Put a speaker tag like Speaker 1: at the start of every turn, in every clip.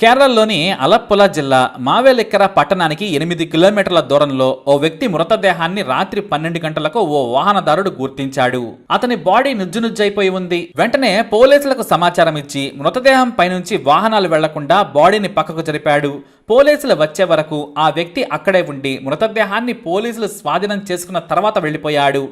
Speaker 1: కేరళలోని అలప్పుల జిల్లా మావేలిక్కర పట్టణానికి ఎనిమిది కిలోమీటర్ల దూరంలో ఓ వ్యక్తి మృతదేహాన్ని రాత్రి పన్నెండు గంటలకు ఓ వాహనదారుడు గుర్తించాడు. అతని బాడీ నుజ్జునుజ్జైపోయి ఉంది. వెంటనే పోలీసులకు సమాచారం ఇచ్చి మృతదేహం పైనుంచి వాహనాలు వెళ్ళకుండా బాడీని పక్కకు జరిపాడు. పోలీసులు వచ్చే వరకు ఆ వ్యక్తి అక్కడే ఉండి మృతదేహాన్ని పోలీసులు స్వాధీనం చేసుకున్న తర్వాత వెళ్ళిపోయాడు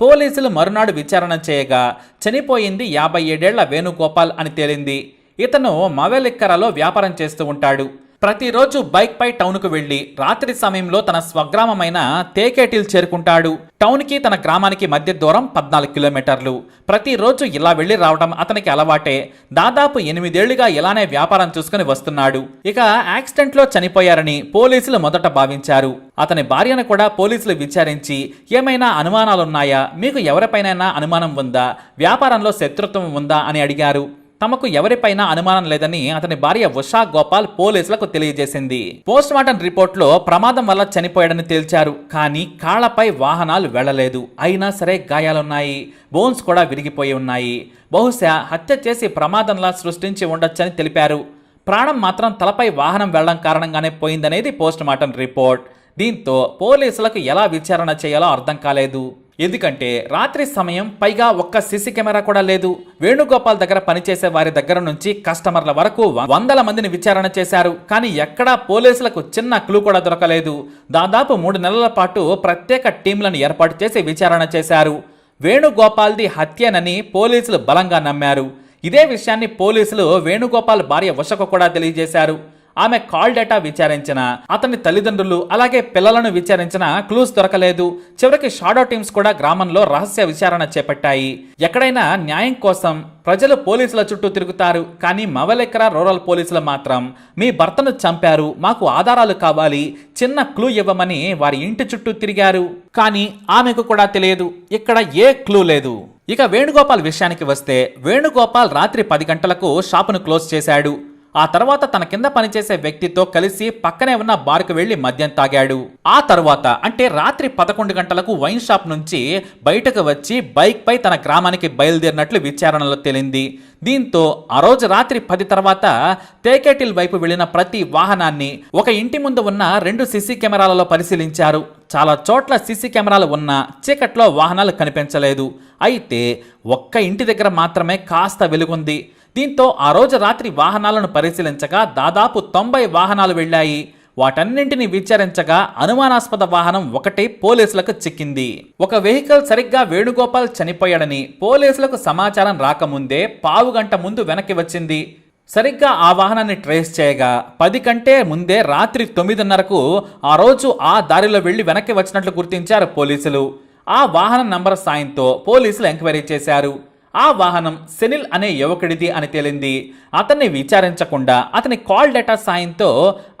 Speaker 1: పోలీసులు మరునాడు విచారణ చేయగా చనిపోయింది యాభై ఏడేళ్ళ వేణుగోపాల్ అని తేలింది. ఇతను మవెలిక్కరలో వ్యాపారం చేస్తూ ఉంటాడు. ప్రతిరోజు బైక్పై టౌన్కు వెళ్ళి రాత్రి సమయంలో తన స్వగ్రామమైన తేకేటిల్ చేరుకుంటాడు. టౌన్కి తన గ్రామానికి మధ్య దూరం పద్నాలుగు కిలోమీటర్లు. ప్రతిరోజు ఇలా వెళ్ళి రావడం అతనికి అలవాటే. దాదాపు ఎనిమిదేళ్ళుగా ఇలానే వ్యాపారం చూసుకుని వస్తున్నాడు. ఇక యాక్సిడెంట్లో చనిపోయారని పోలీసులు మొదట భావించారు. అతని భార్యను కూడా పోలీసులు విచారించి ఏమైనా అనుమానాలున్నాయా? మీకు ఎవరిపైనైనా అనుమానం ఉందా? వ్యాపారంలో శత్రుత్వం ఉందా? అని అడిగారు. తమకు ఎవరిపైన అనుమానం లేదని అతని భార్య ఉషా గోపాల్ పోలీసులకు తెలియజేసింది. పోస్ట్ మార్టం రిపోర్ట్లో ప్రమాదం వల్ల చనిపోయాడని తేల్చారు. కానీ కాళ్ళపై వాహనాలు వెళ్ళలేదు అయినా సరే గాయాలున్నాయి. బోన్స్ కూడా విరిగిపోయి ఉన్నాయి. బహుశా హత్య చేసి ప్రమాదంలా సృష్టించి ఉండొచ్చని తెలిపారు. ప్రాణం మాత్రం తలపై వాహనం వెళ్ళడం కారణంగానే పోయిందనేది పోస్ట్ మార్టం రిపోర్ట్. దీంతో పోలీసులకు ఎలా విచారణ చేయాలో అర్థం కాలేదు. ఎందుకంటే రాత్రి సమయం పైగా ఒక్క సీసీ కెమెరా కూడా లేదు. వేణుగోపాల్ దగ్గర పనిచేసే వారి దగ్గర నుంచి కస్టమర్ల వరకు వందల మందిని విచారణ చేశారు. కానీ ఎక్కడా పోలీసులకు చిన్న క్లూ కూడా దొరకలేదు. దాదాపు మూడు నెలల పాటు ప్రత్యేక టీంలను ఏర్పాటు చేసి విచారణ చేశారు. వేణుగోపాల్ది హత్యనని పోలీసులు బలంగా నమ్మారు. ఇదే విషయాన్ని పోలీసులు వేణుగోపాల్ భార్య ఉషకు కూడా తెలియజేశారు. ఆమె కాల్ డేటా విచారించిన అతని తల్లిదండ్రులు అలాగే పిల్లలను విచారించిన క్లూస్ దొరకలేదు. చివరికి షాడో టీమ్స్ కూడా గ్రామంలో రహస్య విచారణ చేపట్టాయి. ఎక్కడైనా న్యాయం కోసం ప్రజలు పోలీసుల చుట్టూ తిరుగుతారు కానీ మవలెక్కర రూరల్ పోలీసులు మాత్రం మీ భర్తను చంపారు మాకు ఆధారాలు కావాలి చిన్న క్లూ ఇవ్వమని వారి ఇంటి చుట్టూ తిరిగారు. కానీ ఆమెకు కూడా తెలియదు ఇక్కడ ఏ క్లూ లేదు. ఇక వేణుగోపాల్ విషయానికి వస్తే వేణుగోపాల్ రాత్రి పది గంటలకు షాపును క్లోజ్ చేశాడు. ఆ తర్వాత తన కింద పనిచేసే వ్యక్తితో కలిసి పక్కనే ఉన్న బార్కు వెళ్ళి మద్యం తాగాడు. ఆ తర్వాత అంటే రాత్రి పదకొండు గంటలకు వైన్ షాప్ నుంచి బయటకు వచ్చి బైక్ పై తన గ్రామానికి బయలుదేరినట్లు విచారణలో తేలింది. దీంతో ఆ రోజు రాత్రి పది తర్వాత తేకేటిల్ వైపు వెళ్ళిన ప్రతి వాహనాన్ని ఒక ఇంటి ముందు ఉన్న రెండు సీసీ కెమెరాలలో పరిశీలించారు. చాలా చోట్ల సీసీ కెమెరాలు ఉన్నా చీకట్లో వాహనాలు కనిపించలేదు. అయితే ఒక్క ఇంటి దగ్గర మాత్రమే కాస్త వెలుగుంది. దీంతో ఆ రోజు రాత్రి వాహనాలను పరిశీలించగా దాదాపు తొంభై వాహనాలు వెళ్ళాయి. వాటన్నింటిని విచారించగా అనుమానాస్పద వాహనం ఒకటి పోలీసులకు చిక్కింది. ఒక వెహికల్ సరిగ్గా వేణుగోపాల్ చనిపోయాడని పోలీసులకు సమాచారం రాకముందే పావు గంట ముందు వెనక్కి వచ్చింది. సరిగ్గా ఆ వాహనాన్ని ట్రేస్ చేయగా పది కంటే ముందే రాత్రి తొమ్మిదిన్నరకు ఆ రోజు ఆ దారిలో వెళ్ళి వెనక్కి వచ్చినట్లు గుర్తించారు పోలీసులు. ఆ వాహనం నంబర్ సాయంతో పోలీసులు ఎంక్వైరీ చేశారు. ఆ వాహనం సెనిల్ అనే యువకుడిది అని తేలింది. అతన్ని విచారించకుండా అతని కాల్ డేటా సాయంతో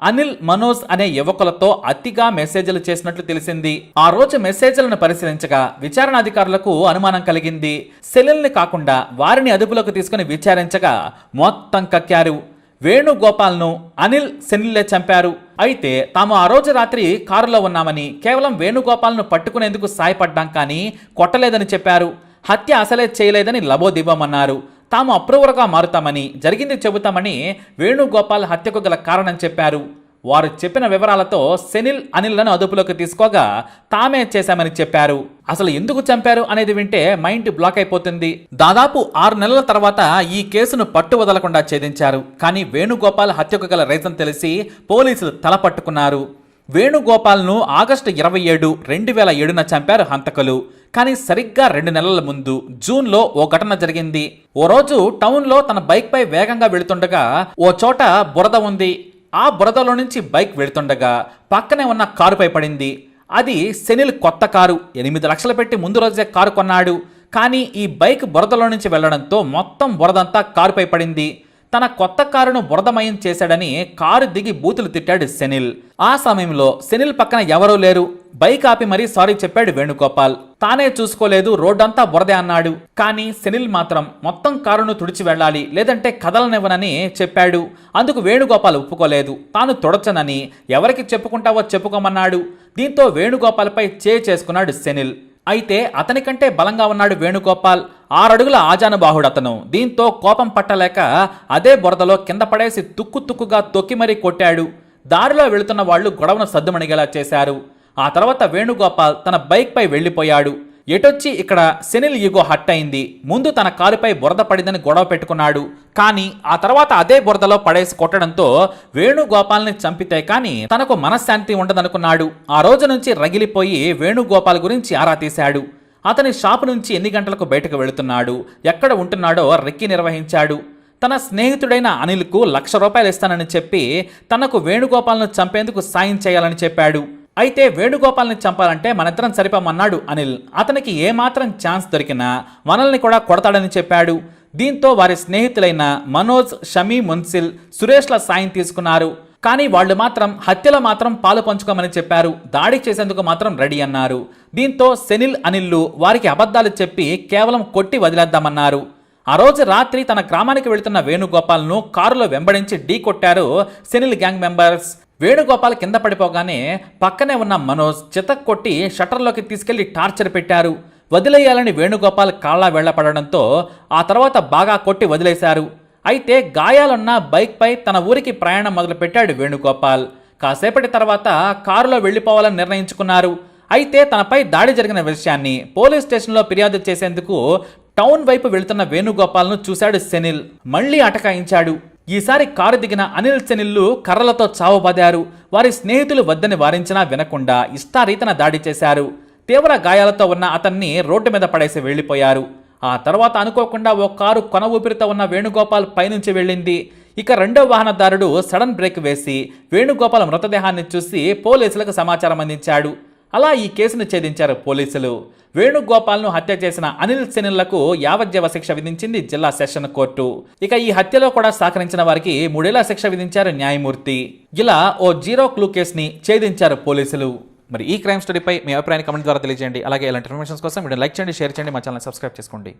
Speaker 1: అనిల్ మనోజ్ అనే యువకులతో అతిగా మెసేజ్లు చేసినట్లు తెలిసింది. ఆ రోజు మెసేజ్లను పరిశీలించగా విచారణ అధికారులకు అనుమానం కలిగింది. సెనిల్ని కాకుండా వారిని అదుపులోకి తీసుకుని విచారించగా మొత్తం కక్కారు. వేణుగోపాల్ను అనిల్ సెనిల్లే చంపారు. అయితే తాము ఆ రోజు రాత్రి కారులో ఉన్నామని కేవలం వేణుగోపాల్ను పట్టుకునేందుకు సాయపడ్డాం కానీ కొట్టలేదని చెప్పారు. హత్య అసలే చేయలేదని లబోదివ్వమన్నారు. తాము అప్రూవర్గా మారుతామని జరిగింది చెబుతామని వేణుగోపాల్ హత్యకు గల కారణం చెప్పారు. వారు చెప్పిన వివరాలతో సెనిల్ అనిల్లను అదుపులోకి తీసుకోగా తామే చేశామని చెప్పారు. అసలు ఎందుకు చంపారు అనేది వింటే మైండ్ బ్లాక్ అయిపోతుంది. దాదాపు ఆరు నెలల తర్వాత ఈ కేసును పట్టు వదలకుండా ఛేదించారు. కానీ వేణుగోపాల్ హత్యకు గల రైతం తెలిసి పోలీసులు తల పట్టుకున్నారు. వేణుగోపాల్ను ఆగస్టు ఇరవై ఏడు రెండు వేల ఏడున చంపారు హంతకులు. కానీ సరిగ్గా రెండు నెలల ముందు జూన్లో ఓ ఘటన జరిగింది. ఓ రోజు టౌన్లో తన బైక్పై వేగంగా వెళుతుండగా ఓ చోట బురద ఉంది. ఆ బురదలో నుంచి బైక్ వెళుతుండగా పక్కనే ఉన్న కారుపై పడింది. అది సెనిల్ కొత్త కారు. ఎనిమిది లక్షలు పెట్టి ముందు రోజే కారు కొన్నాడు. కానీ ఈ బైక్ బురదలో నుంచి వెళ్ళడంతో మొత్తం బురదంతా కారుపై పడింది. తన కొత్త కారును బురదమయం చేశాడని కారు దిగి బూతులు తిట్టాడు సెనిల్. ఆ సమయంలో సెనిల్ పక్కన ఎవరూ లేరు. బైక్ ఆపి మరీ సారీ చెప్పాడు వేణుగోపాల్. తానే చూసుకోలేదు రోడ్డంతా బురదే అన్నాడు. కానీ సెనిల్ మాత్రం మొత్తం కారును తుడిచి వెళ్ళాలి లేదంటే కదలనివ్వనని చెప్పాడు. అందుకు వేణుగోపాల్ ఒప్పుకోలేదు. తాను తుడచనని ఎవరికి చెప్పుకుంటావో చెప్పుకోమన్నాడు. దీంతో వేణుగోపాల్పై చే చేసుకున్నాడు సెనిల్. అయితే అతనికంటే బలంగా ఉన్నాడు వేణుగోపాల్. ఆరడుగుల ఆజానుబాహుడు అతను. దీంతో కోపం పట్టలేక అదే బురదలో కింద పడేసి తుక్కు తుక్కుగా తొక్కి మరీ కొట్టాడు. దారిలో వెళుతున్న వాళ్ళు గొడవను సద్దుమణిగేలా చేశారు. ఆ తర్వాత వేణుగోపాల్ తన బైక్పై వెళ్ళిపోయాడు ఎటొచ్చి ఇక్కడ సెనిల్ ఈగో హట్ అయింది. ముందు తన కాలుపై బురద పడిందని గొడవ పెట్టుకున్నాడు. కానీ ఆ తర్వాత అదే బురదలో పడేసి కొట్టడంతో వేణుగోపాల్ని చంపితే కానీ తనకు మనశ్శాంతి ఉండదనుకున్నాడు. ఆ రోజు నుంచి రగిలిపోయి వేణుగోపాల్ గురించి ఆరా తీశాడు. అతని షాపు నుంచి ఎన్ని గంటలకు బయటకు వెళుతున్నాడు? ఎక్కడ ఉంటున్నాడో రెక్కి నిర్వహించాడు. తన స్నేహితుడైన అనిల్కు లక్ష రూపాయలు ఇస్తానని చెప్పి తనకు వేణుగోపాల్ను చంపేందుకు సాయం చేయాలని చెప్పాడు. అయితే వేణుగోపాల్ని చంపాలంటే మనిద్దరం సరిపోమన్నాడు అనిల్. అతనికి ఏమాత్రం ఛాన్స్ దొరికినా మనల్ని కూడా కొడతాడని చెప్పాడు. దీంతో వారి స్నేహితులైన మనోజ్ షమీ మున్సిల్ సురేష్ల సాయం తీసుకున్నారు. కానీ వాళ్ళు మాత్రం హత్యలో మాత్రం పాలు పంచుకోమని చెప్పారు. దాడి చేసేందుకు మాత్రం రెడీ అన్నారు. దీంతో సెనిల్ అనిల్లు వారికి అబద్ధాలు చెప్పి కేవలం కొట్టి వదిలేద్దామన్నారు. ఆ రోజు రాత్రి తన గ్రామానికి వెళుతున్న వేణుగోపాల్ను కారులో వెంబడించి ఢీ కొట్టారు సెనిల్ గ్యాంగ్ మెంబర్స్. వేణుగోపాల్ కింద పడిపోగానే పక్కనే ఉన్న మనోజ్ చితక్ కొట్టి షట్టర్లోకి తీసుకెళ్ళి టార్చర్ పెట్టారు. వదిలేయాలని వేణుగోపాల్ కాళ్ళ వెళ్ళపడడంతో ఆ తర్వాత బాగా కొట్టి వదిలేశారు. అయితే గాయాలున్న బైక్పై తన ఊరికి ప్రయాణం మొదలుపెట్టాడు వేణుగోపాల్. కాసేపటి తర్వాత కారులో వెళ్ళిపోవాలని నిర్ణయించుకున్నారు. అయితే తనపై దాడి జరిగిన విషయాన్ని పోలీస్ స్టేషన్లో ఫిర్యాదు చేసేందుకు టౌన్ వైపు వెళుతున్న వేణుగోపాల్ను చూశాడు సెనిల్. మళ్ళీ అటకాయించాడు. ఈసారి కారు దిగిన అనిల్ సెనిల్లు కర్రలతో చావబాదారు. వారి స్నేహితులు వద్దని వారించినా వినకుండా ఇష్టారీతన దాడి చేశారు. తీవ్ర గాయాలతో ఉన్న అతన్ని రోడ్డు మీద పడేసి వెళ్ళిపోయారు ఆ తర్వాత అనుకోకుండా ఓ కారు కొన ఊపిరితో ఉన్న వేణుగోపాల్ పైనుంచి వెళ్ళింది. ఇక రెండో వాహనదారుడు సడన్ బ్రేక్ వేసి వేణుగోపాల్ మృతదేహాన్ని చూసి పోలీసులకు సమాచారం అందించాడు. అలా ఈ కేసును ఛేదించారు పోలీసులు. వేణుగోపాల్ను హత్య చేసిన అనిల్ సెనిల్లకు యావజ్జీవ శిక్ష విధించింది జిల్లా సెషన్ కోర్టు. ఇక ఈ హత్యలో కూడా సహకరించిన వారికి మూడేళ్ళ శిక్ష విధించారు న్యాయమూర్తి. ఇలా ఓ జీరో క్లూ కేసుని ఛేదించారు పోలీసులు. మరి ఈ క్రైమ్ స్టోరీపై మీ అభిప్రాయాన్ని కమెంట్ ద్వారా తెలియజేయండి. అలాగే ఇలాంటి ఇన్ఫర్మేషన్స్ కోసం వీడియో లైక్ చేయండి షేర్ చేయండి మా ఛానల్ సబ్స్క్రైబ్ చేసుకోండి.